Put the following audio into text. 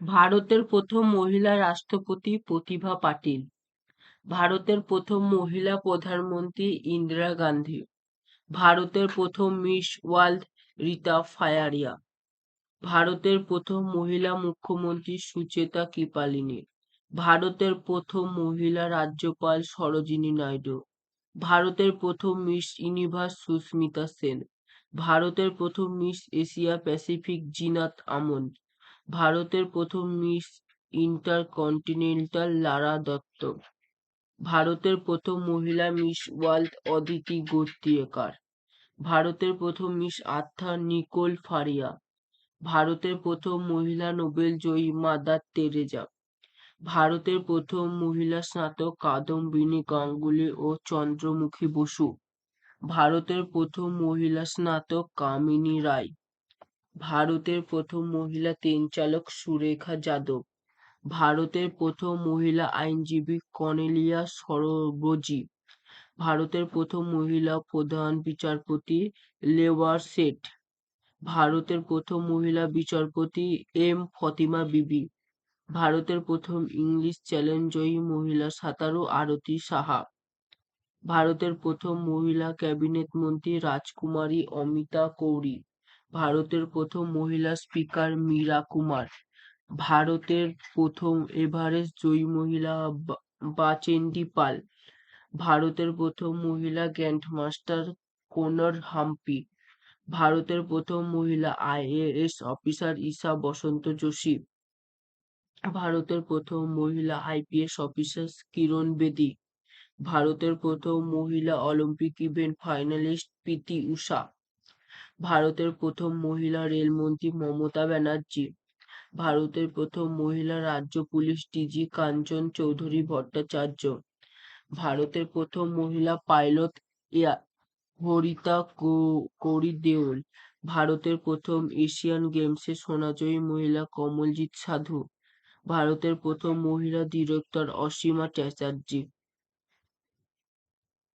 ভারতের প্রথম মহিলা রাষ্ট্রপতি প্রতিভা পাটিল, ভারতের প্রথম মহিলা প্রধানমন্ত্রী ইন্দিরা গান্ধী, ভারতের প্রথম মিস ওয়ার্ল্ড রীতা ফায়ারিয়া, ভারতের প্রথম মহিলা মুখ্যমন্ত্রী সুচেতা কৃপালিনী, ভারতের প্রথম মহিলা রাজ্যপাল সরোজিনী নাইডু, ভারতের প্রথম মিস ইউনিভার্স সুস্মিতা সেন, ভারতের প্রথম মিস এশিয়া প্যাসিফিক জিনাত আমন ভারতের প্রথম মিস ইন্টারকন্টিনেন্টাল লারা দত্ত। ভারতের প্রথম মহিলা মিস ওয়ার্ল্ড অদিতি গোর্তিয়েকার ভারতের প্রথম মিস আর্থার নিকোল ফারিয়া। ভারতের প্রথম মহিলা নোবেল জয়ী মাদার তেরেজা। ভারতের প্রথম মহিলা স্নাতক কাদম্বিনী গাঙ্গুলি ও চন্দ্রমুখী বসু। ভারতের প্রথম মহিলা স্নাতক কামিনী রায়। ভারতের প্রথম মহিলা ট্রেন চালক সুরেখা যাদব। ভারতের প্রথম মহিলা আইনজীবী কনেলিয়া সরোবজি। ভারতের প্রথম মহিলা প্রধান বিচারপতি লেওয়ার সেঠ ভারতের প্রথম মহিলা বিচারপতি এম ফতিমা বিবি। ভারতের প্রথম ইংলিশ চ্যালেঞ্জ জয়ী মহিলা সাঁতারু আরতি সাহা। ভারতের প্রথম মহিলা ক্যাবিনেট মন্ত্রী রাজকুমারী অমিতা কৌরি। ভারতের প্রথম মহিলা স্পিকার মীরা কুমার। ভারতের প্রথম এভারেস্ট জয়ী মহিলা বাচেন্দি পাল। ভারতের প্রথম মহিলা গ্র্যান্ড মাস্টার কোনর হাম্পি ভারতের প্রথম মহিলা আইএএস অফিসার ঈশা বসন্ত যোশী। ভারতের প্রথম মহিলা আইপিএস অফিসার কিরণ বেদি। ভারতের প্রথম মহিলা Olympic event finalist P T ভারতের প্রথম মহিলা রেলমন্ত্রী মমতা ব্যানার্জি, ভারতের প্রথম মহিলা রাজ্য পুলিশ ডিজি কাঞ্চন চৌধুরী ভট্টাচার্য, ভারতের প্রথম মহিলা পাইলট হরিতা কৌরি দেউল ভারতের প্রথম এশিয়ান গেমসে সোনাজয়ী মহিলা কমলজিৎ সাধু, ভারতের প্রথম মহিলা ডিরেক্টর অসীমা চ্যাটার্জি।